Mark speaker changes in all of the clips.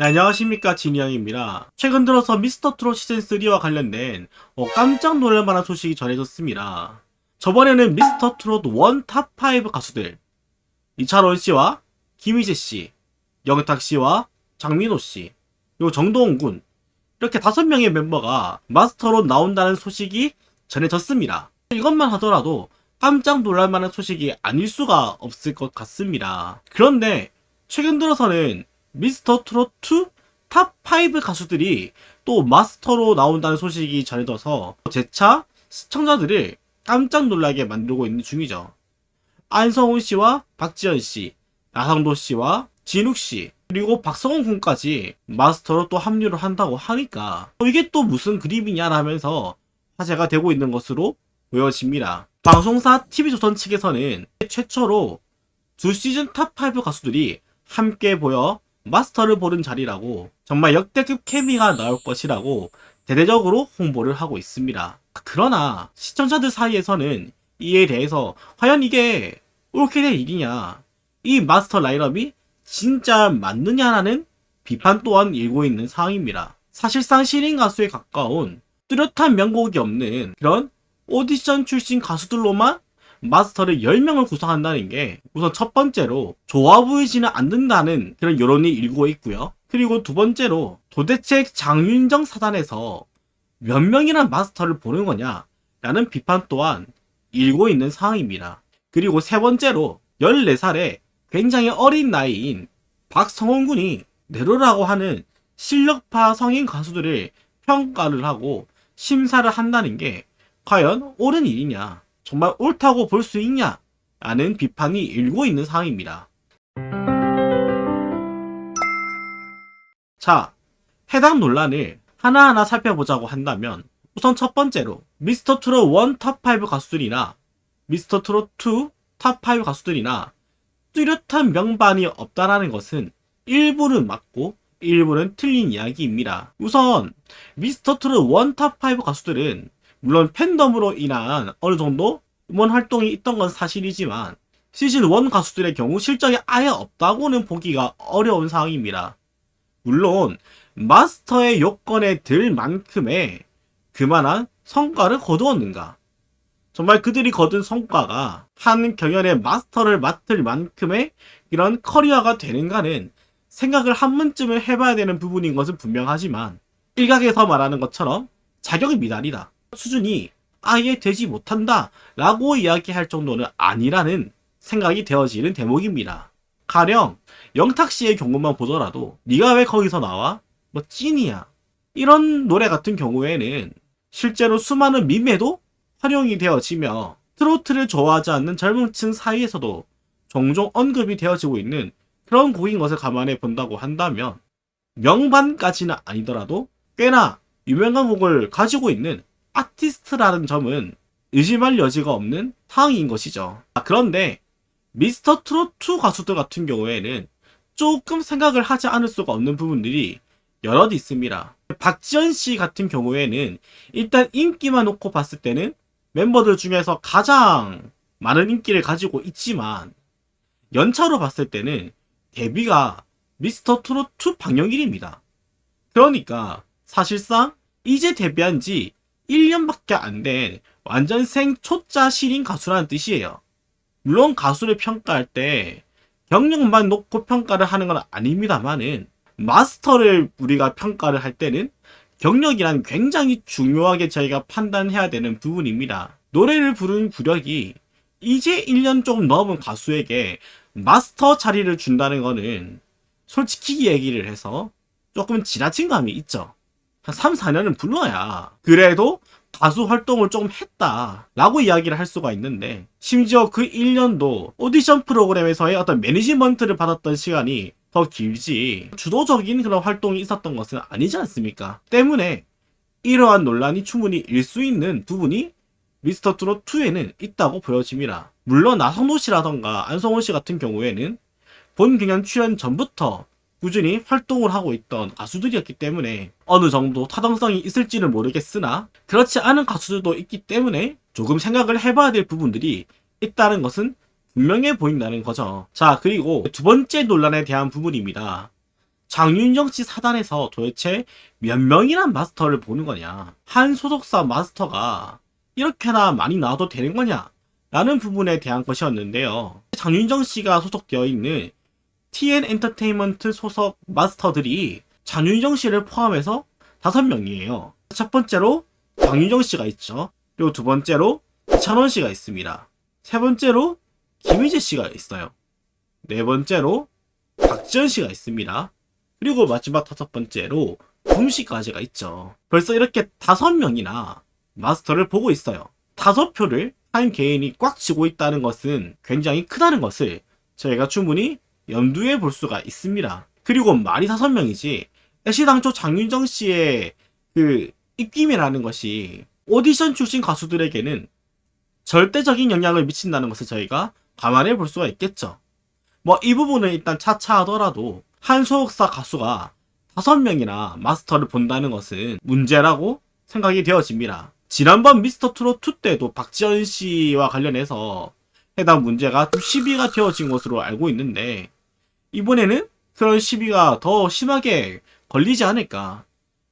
Speaker 1: 네, 안녕하십니까 진이형입니다. 최근 들어서 미스터 트롯 시즌 3와 관련된 어, 깜짝 놀랄만한 소식이 전해졌습니다. 저번에는 미스터 트롯 1 탑5 가수들 이찬원 씨와 김희재 씨, 영탁 씨와 장민호 씨, 그리고 정동훈 군 이렇게 다섯 명의 멤버가 마스터로 나온다는 소식이 전해졌습니다. 이것만 하더라도 깜짝 놀랄만한 소식이 아닐 수가 없을 것 같습니다. 그런데 최근 들어서는 미스터 트롯 2 탑5 가수들이 또 마스터로 나온다는 소식이 전해져서 재차 시청자들을 깜짝 놀라게 만들고 있는 중이죠. 안성훈 씨와 박지현 씨, 나상도 씨와 진욱 씨, 그리고 박성훈 군까지 마스터로 또 합류를 한다고 하니까 어, 이게 또 무슨 그림이냐라면서 화제가 되고 있는 것으로 보여집니다. 방송사 TV조선 측에서는 최초로 두 시즌 탑5 가수들이 함께 보여 마스터를 보는 자리라고 정말 역대급 케미가 나올 것이라고 대대적으로 홍보를 하고 있습니다. 그러나 시청자들 사이에서는 이에 대해서 과연 이게 옳게 될 일이냐 이 마스터 라인업이 진짜 맞느냐라는 비판 또한 일고 있는 상황입니다. 사실상 신인 가수에 가까운 뚜렷한 명곡이 없는 그런 오디션 출신 가수들로만 마스터를 10명을 구성한다는 게 우선 첫 번째로 좋아 보이지는 않는다는 그런 여론이 일고 있고요. 그리고 두 번째로 도대체 장윤정 사단에서 몇 명이나 마스터를 보는 거냐 라는 비판 또한 일고 있는 상황입니다. 그리고 세 번째로 14살에 굉장히 어린 나이인 박성원 군이 내로라고 하는 실력파 성인 가수들을 평가를 하고 심사를 한다는 게 과연 옳은 일이냐 정말 옳다고 볼 수 있냐? 라는 비판이 일고 있는 상황입니다. 자, 해당 논란을 하나하나 살펴보자고 한다면 우선 첫 번째로 미스터 트롯 1 탑5 가수들이나 미스터 트롯 2 탑5 가수들이나 뚜렷한 명반이 없다라는 것은 일부는 맞고 일부는 틀린 이야기입니다. 우선 미스터 트롯 1 탑5 가수들은 물론 팬덤으로 인한 어느 정도 음원 활동이 있던 건 사실이지만 시즌 1 가수들의 경우 실적이 아예 없다고는 보기가 어려운 상황입니다. 물론 마스터의 요건에 들 만큼의 그만한 성과를 거두었는가? 정말 그들이 거둔 성과가 한 경연의 마스터를 맡을 만큼의 이런 커리어가 되는가는 생각을 한 번쯤은 해봐야 되는 부분인 것은 분명하지만 일각에서 말하는 것처럼 자격이 미달이다. 수준이 아예 되지 못한다 라고 이야기할 정도는 아니라는 생각이 되어지는 대목입니다. 가령 영탁 씨의 경우만 보더라도 네가 왜 거기서 나와? 뭐 찐이야. 이런 노래 같은 경우에는 실제로 수많은 밈에도 활용이 되어지며 트로트를 좋아하지 않는 젊은 층 사이에서도 종종 언급이 되어지고 있는 그런 곡인 것을 감안해 본다고 한다면 명반까지는 아니더라도 꽤나 유명한 곡을 가지고 있는 아티스트라는 점은 의심할 여지가 없는 상황인 것이죠. 아, 그런데 미스터 2 가수들 같은 경우에는 조금 생각을 하지 않을 수가 없는 부분들이 여럿 있습니다. 박지현 씨 같은 경우에는 일단 인기만 놓고 봤을 때는 멤버들 중에서 가장 많은 인기를 가지고 있지만 연차로 봤을 때는 데뷔가 미스터 트롯 2 방영 일입니다. 그러니까 사실상 이제 데뷔한 지 1년밖에 안 된 완전 생 초짜 신인 가수라는 뜻이에요. 물론 가수를 평가할 때 경력만 놓고 평가를 하는 건 아닙니다만은 마스터를 우리가 평가를 할 때는 경력이란 굉장히 중요하게 저희가 판단해야 되는 부분입니다. 노래를 부르는 구력이 이제 1년 좀 넘은 가수에게 마스터 자리를 준다는 거는 솔직히 얘기를 해서 조금 지나친 감이 있죠. 한 3, 4년은 불러야 그래도 가수 활동을 좀 했다 라고 이야기를 할 수가 있는데 심지어 그 1년도 오디션 프로그램에서의 어떤 매니지먼트를 받았던 시간이 더 길지 주도적인 그런 활동이 있었던 것은 아니지 않습니까? 때문에 이러한 논란이 충분히 일 수 있는 부분이 미스터 트롯 2에는 있다고 보여집니다. 물론 나성도 씨라던가 안성원 씨 같은 경우에는 본 경연 출연 전부터 꾸준히 활동을 하고 있던 가수들이었기 때문에 어느 정도 타당성이 있을지는 모르겠으나 그렇지 않은 가수들도 있기 때문에 조금 생각을 해봐야 될 부분들이 있다는 것은 분명해 보인다는 거죠. 자, 그리고 두 번째 논란에 대한 부분입니다. 장윤정 씨 사단에서 도대체 몇 명이란 마스터를 보는 거냐? 한 소속사 마스터가 이렇게나 많이 나와도 되는 거냐? 라는 부분에 대한 것이었는데요. 장윤정 씨가 소속되어 있는 TN 엔터테인먼트 소속 마스터들이 장윤정 씨를 포함해서 다섯 명이에요. 첫 번째로 장윤정 씨가 있죠. 그리고 두 번째로 이찬원 씨가 있습니다. 세 번째로 김희재 씨가 있어요. 네 번째로 박지현 씨가 있습니다. 그리고 마지막 다섯 번째로 붐 씨까지가 있죠. 벌써 이렇게 다섯 명이나 마스터를 보고 있어요. 다섯 표를 한 개인이 꽉 쥐고 있다는 것은 굉장히 크다는 것을 저희가 충분히 염두에 볼 수가 있습니다. 그리고 말이 다섯 명이지 애시 당초 장윤정 씨의 그 입김이라는 것이 오디션 출신 가수들에게는 절대적인 영향을 미친다는 것을 저희가 감안해 볼 수가 있겠죠. 뭐 이 부분은 일단 차차 하더라도 한 소속사 가수가 다섯 명이나 마스터를 본다는 것은 문제라고 생각이 되어집니다. 지난번 미스터 트롯 2 때도 박지현 씨와 관련해서 해당 문제가 좀 시비가 되어진 것으로 알고 있는데 이번에는 그런 시비가 더 심하게 걸리지 않을까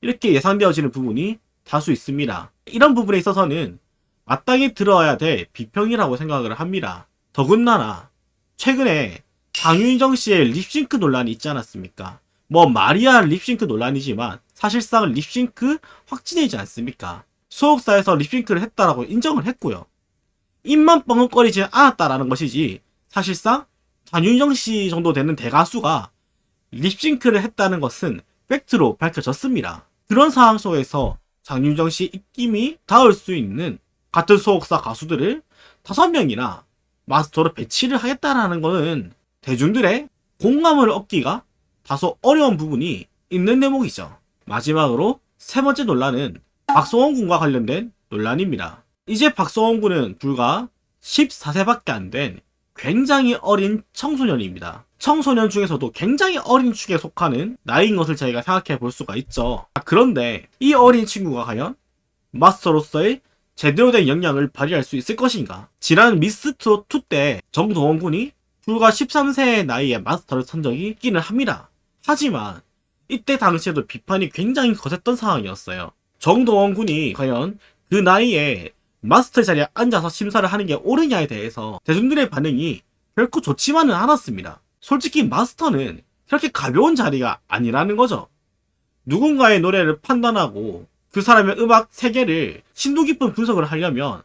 Speaker 1: 이렇게 예상되어지는 부분이 다수 있습니다. 이런 부분에 있어서는 마땅히 들어야 될 비평이라고 생각을 합니다. 더군다나 최근에 장윤정 씨의 립싱크 논란이 있지 않았습니까? 뭐 마리아 립싱크 논란이지만 사실상 립싱크 확진이지 않습니까? 소속사에서 립싱크를 했다라고 인정을 했고요. 입만 뻥긋거리지 않았다라는 것이지 사실상 장윤정 씨 정도 되는 대가수가 립싱크를 했다는 것은 팩트로 밝혀졌습니다. 그런 상황 속에서 장윤정 씨 입김이 닿을 수 있는 같은 소속사 가수들을 다섯 명이나 마스터로 배치를 하겠다라는 것은 대중들의 공감을 얻기가 다소 어려운 부분이 있는 대목이죠. 마지막으로 세 번째 논란은 박성원 군과 관련된 논란입니다. 이제 박성원 군은 불과 14세밖에 안 된 굉장히 어린 청소년입니다. 청소년 중에서도 굉장히 어린 축에 속하는 나이인 것을 저희가 생각해 볼 수가 있죠. 아, 그런데 이 어린 친구가 과연 마스터로서의 제대로 된 역량을 발휘할 수 있을 것인가? 지난 미스트롯 2 때 정동원 군이 불과 13세의 나이에 마스터를 선 적이 있기는 합니다. 하지만 이때 당시에도 비판이 굉장히 거셌던 상황이었어요. 정동원 군이 과연 그 나이에 마스터 자리에 앉아서 심사를 하는 게 옳으냐에 대해서 대중들의 반응이 결코 좋지만은 않았습니다. 솔직히 마스터는 그렇게 가벼운 자리가 아니라는 거죠. 누군가의 노래를 판단하고 그 사람의 음악 세계를 심도 깊은 분석을 하려면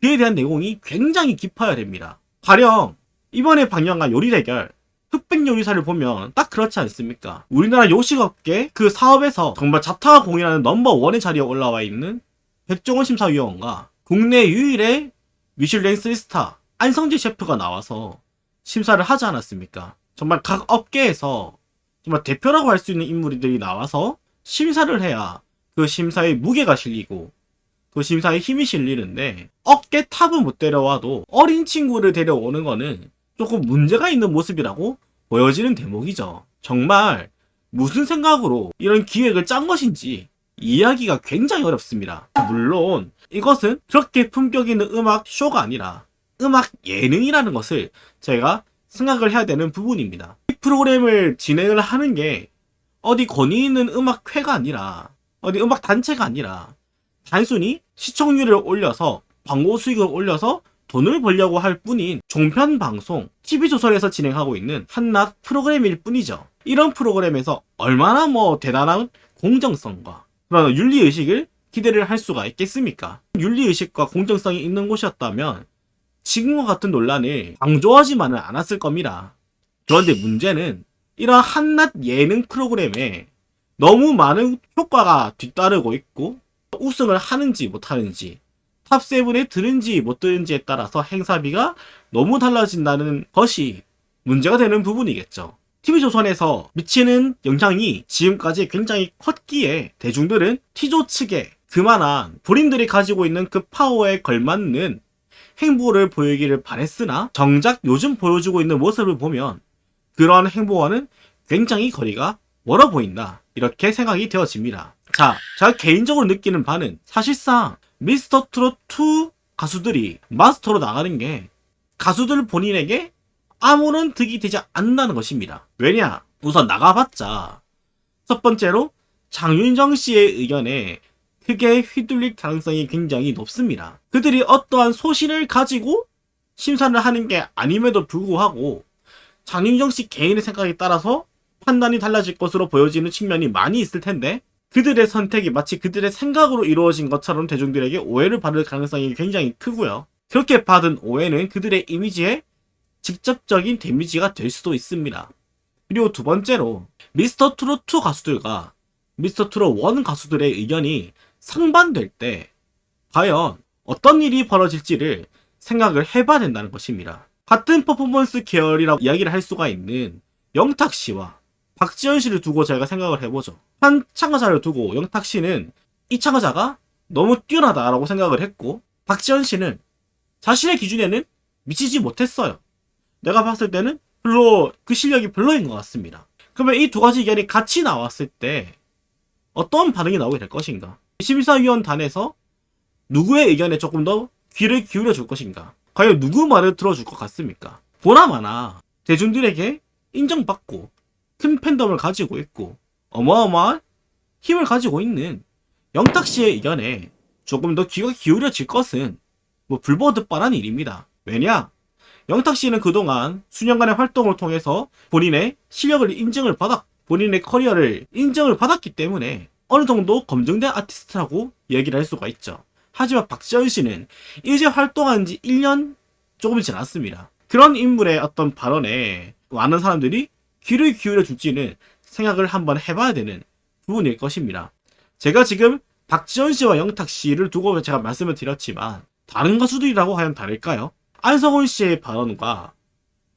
Speaker 1: 그에 대한 내용이 굉장히 깊어야 됩니다. 가령 이번에 방영한 요리 대결 흑백 요리사를 보면 딱 그렇지 않습니까? 우리나라 요식업계 그 사업에서 정말 자타가 공인하는 넘버원의 자리에 올라와 있는 백종원 심사위원과 국내 유일의 미슐랭 3스타 안성재 셰프가 나와서 심사를 하지 않았습니까? 정말 각 업계에서 정말 대표라고 할 수 있는 인물들이 나와서 심사를 해야 그 심사의 무게가 실리고 그 심사에 힘이 실리는데 어깨 탑은 못 데려와도 어린 친구를 데려오는 거는 조금 문제가 있는 모습이라고 보여지는 대목이죠. 정말 무슨 생각으로 이런 기획을 짠 것인지 이해하기가 굉장히 어렵습니다. 물론 이것은 그렇게 품격 있는 음악 쇼가 아니라 음악 예능이라는 것을 제가 생각을 해야 되는 부분입니다. 이 프로그램을 진행을 하는 게 어디 권위 있는 음악회가 아니라 어디 음악 단체가 아니라 단순히 시청률을 올려서 광고 수익을 올려서 돈을 벌려고 할 뿐인 종편 방송 TV조선에서 진행하고 있는 한낱 프로그램일 뿐이죠. 이런 프로그램에서 얼마나 뭐 대단한 공정성과 그런 윤리의식을 기대를 할 수가 있겠습니까? 윤리의식과 공정성이 있는 곳이었다면 지금과 같은 논란을 강조하지만은 않았을 겁니다. 그런데 문제는 이런 한낱 예능 프로그램에 너무 많은 효과가 뒤따르고 있고 우승을 하는지 못하는지 탑7에 드는지 못 드는지에 따라서 행사비가 너무 달라진다는 것이 문제가 되는 부분이겠죠. TV조선에서 미치는 영향이 지금까지 굉장히 컸기에 대중들은 T조 측에 그만한 본인들이 가지고 있는 그 파워에 걸맞는 행보를 보이기를 바랬으나 정작 요즘 보여주고 있는 모습을 보면 그러한 행보와는 굉장히 거리가 멀어 보인다. 이렇게 생각이 되어집니다. 자, 제가 개인적으로 느끼는 바는 사실상 미스터 트롯 2 가수들이 마스터로 나가는 게 가수들 본인에게 아무런 득이 되지 않는다는 것입니다. 왜냐? 우선 나가봤자 첫 번째로 장윤정 씨의 의견에 크게 휘둘릴 가능성이 굉장히 높습니다. 그들이 어떠한 소신을 가지고 심사를 하는 게 아님에도 불구하고 장윤정 씨 개인의 생각에 따라서 판단이 달라질 것으로 보여지는 측면이 많이 있을 텐데 그들의 선택이 마치 그들의 생각으로 이루어진 것처럼 대중들에게 오해를 받을 가능성이 굉장히 크고요. 그렇게 받은 오해는 그들의 이미지에 직접적인 데미지가 될 수도 있습니다. 그리고 두 번째로 미스터 트롯 2 가수들과 미스터 트롯 1 가수들의 의견이 상반될 때 과연 어떤 일이 벌어질지를 생각을 해봐야 된다는 것입니다. 같은 퍼포먼스 계열이라고 이야기를 할 수가 있는 영탁 씨와 박지현 씨를 두고 저희가 생각을 해보죠. 한 참가자를 두고 영탁 씨는 이 참가자가 너무 뛰어나다라고 생각을 했고 박지현 씨는 자신의 기준에는 미치지 못했어요. 내가 봤을 때는 별로 그 실력이 별로인 것 같습니다. 그러면 이 두 가지 의견이 같이 나왔을 때 어떤 반응이 나오게 될 것인가? 심사위원단에서 누구의 의견에 조금 더 귀를 기울여 줄 것인가? 과연 누구 말을 들어줄 것 같습니까? 보나마나 대중들에게 인정받고 큰 팬덤을 가지고 있고 어마어마한 힘을 가지고 있는 영탁 씨의 의견에 조금 더 귀가 기울여질 것은 뭐 불보듯 뻔한 일입니다. 왜냐? 영탁 씨는 그동안 수년간의 활동을 통해서 본인의 실력을 인증을 받았, 본인의 커리어를 인정을 받았기 때문에 어느 정도 검증된 아티스트라고 얘기를 할 수가 있죠. 하지만 박지현 씨는 이제 활동한 지 1년 조금 지났습니다. 그런 인물의 어떤 발언에 많은 사람들이 귀를 기울여 줄지는 생각을 한번 해봐야 되는 부분일 것입니다. 제가 지금 박지현 씨와 영탁 씨를 두고 제가 말씀을 드렸지만 다른 가수들이라고 과연 다를까요? 안성훈 씨의 발언과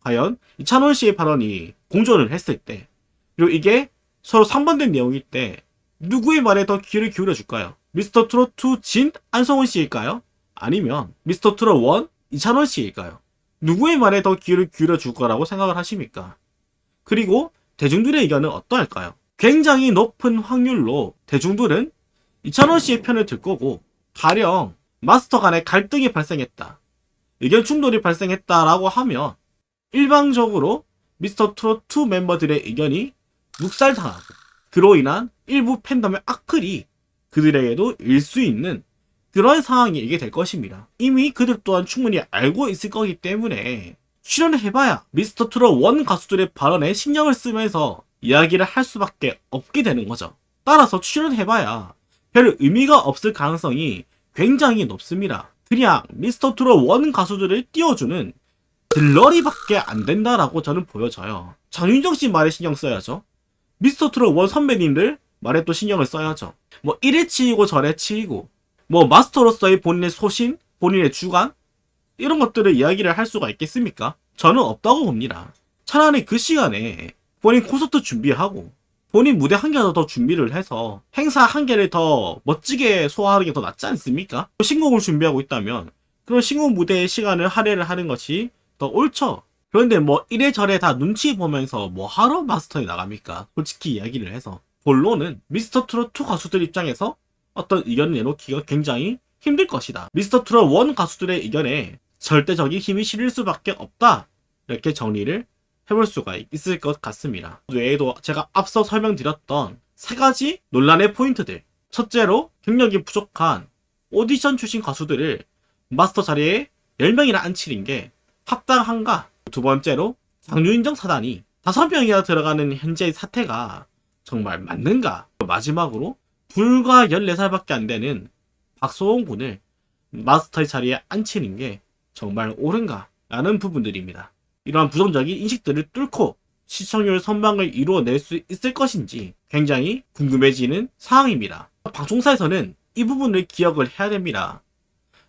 Speaker 1: 과연 이찬원 씨의 발언이 공존을 했을 때 그리고 이게 서로 상반된 내용일 때 누구의 말에 더 귀를 기울여 줄까요? 미스터 트롯 2 진 안성훈 씨일까요? 아니면 미스터 트롯 1 이찬원 씨일까요? 누구의 말에 더 귀를 기울여 줄 거라고 생각을 하십니까? 그리고 대중들의 의견은 어떠할까요? 굉장히 높은 확률로 대중들은 이찬원 씨의 편을 들 거고 가령 마스터 간의 갈등이 발생했다. 의견 충돌이 발생했다라고 하면 일방적으로 미스터 트롯 2 멤버들의 의견이 묵살당하고 그로 인한 일부 팬덤의 악플이 그들에게도 일 수 있는 그런 상황이 이게 될 것입니다. 이미 그들 또한 충분히 알고 있을 거기 때문에 출연을 해봐야 미스터 트롯 1 가수들의 발언에 신경을 쓰면서 이야기를 할 수밖에 없게 되는 거죠. 따라서 출연을 해봐야 별 의미가 없을 가능성이 굉장히 높습니다. 그냥 미스터 트롯 1 가수들을 띄워주는 들러리밖에 안 된다라고 저는 보여져요. 장윤정 씨 말에 신경 써야죠. 미스터 트롯 1 선배님들 말에 또 신경을 써야죠. 뭐 이래 치이고 저래 치이고 뭐 마스터로서의 본인의 소신, 본인의 주관 이런 것들을 이야기를 할 수가 있겠습니까? 저는 없다고 봅니다. 차라리 그 시간에 본인 콘서트 준비하고 본인 무대 한 개라도 더 준비를 해서 행사 한 개를 더 멋지게 소화하는 게 더 낫지 않습니까? 신곡을 준비하고 있다면 그런 신곡 무대의 시간을 할애를 하는 것이 더 옳죠. 그런데 뭐 이래저래 다 눈치 보면서 뭐 하러 마스터에 나갑니까? 솔직히 이야기를 해서 본론은 미스터 트롯 2 가수들 입장에서 어떤 의견을 내놓기가 굉장히 힘들 것이다. 미스터 트롯 1 가수들의 의견에 절대적인 힘이 실릴 수밖에 없다. 이렇게 정리를 해볼 수가 있을 것 같습니다. 외에도 제가 앞서 설명드렸던 세 가지 논란의 포인트들. 첫째로 경력이 부족한 오디션 출신 가수들을 마스터 자리에 10명이나 앉히는 게 합당한가? 두 번째로 장유인정 사단이 5명이나 들어가는 현재의 사태가 정말 맞는가? 마지막으로 불과 14살밖에 안 되는 박소홍 군을 마스터의 자리에 앉히는 게 정말 옳은가? 라는 부분들입니다. 이러한 부정적인 인식들을 뚫고 시청률 선방을 이루어낼 수 있을 것인지 굉장히 궁금해지는 상황입니다. 방송사에서는 이 부분을 기억을 해야 됩니다.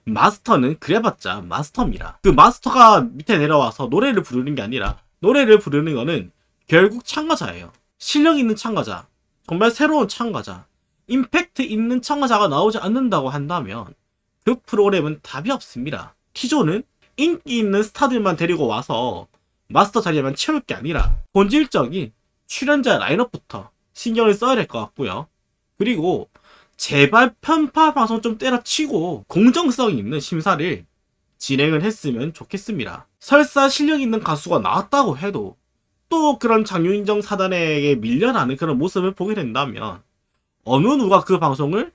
Speaker 1: 마스터는 그래봤자 마스터입니다. 그 마스터가 밑에 내려와서 노래를 부르는 게 아니라 노래를 부르는 거는 결국 참가자예요. 실력 있는 참가자, 정말 새로운 참가자, 임팩트 있는 참가자가 나오지 않는다고 한다면 그 프로그램은 답이 없습니다. 티조는 인기 있는 스타들만 데리고 와서 마스터 자리에만 채울 게 아니라 본질적인 출연자 라인업부터 신경을 써야 될 것 같고요. 그리고 제발 편파 방송 좀 때려치고 공정성 있는 심사를 진행을 했으면 좋겠습니다. 설사 실력 있는 가수가 나왔다고 해도 또 그런 장유인정 사단에게 밀려나는 그런 모습을 보게 된다면 어느 누가 그 방송을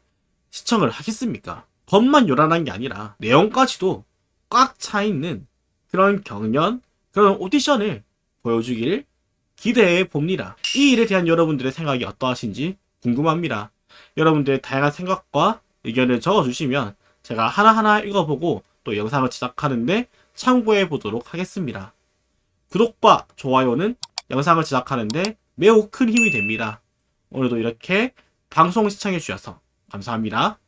Speaker 1: 시청을 하겠습니까? 겉만 요란한 게 아니라 내용까지도 꽉 차 있는 그런 경연, 그런 오디션을 보여주길 기대해 봅니다. 이 일에 대한 여러분들의 생각이 어떠하신지 궁금합니다. 여러분들의 다양한 생각과 의견을 적어주시면 제가 하나하나 읽어보고 또 영상을 제작하는데 참고해 보도록 하겠습니다. 구독과 좋아요는 영상을 제작하는데 매우 큰 힘이 됩니다. 오늘도 이렇게 방송 시청해 주셔서 감사합니다.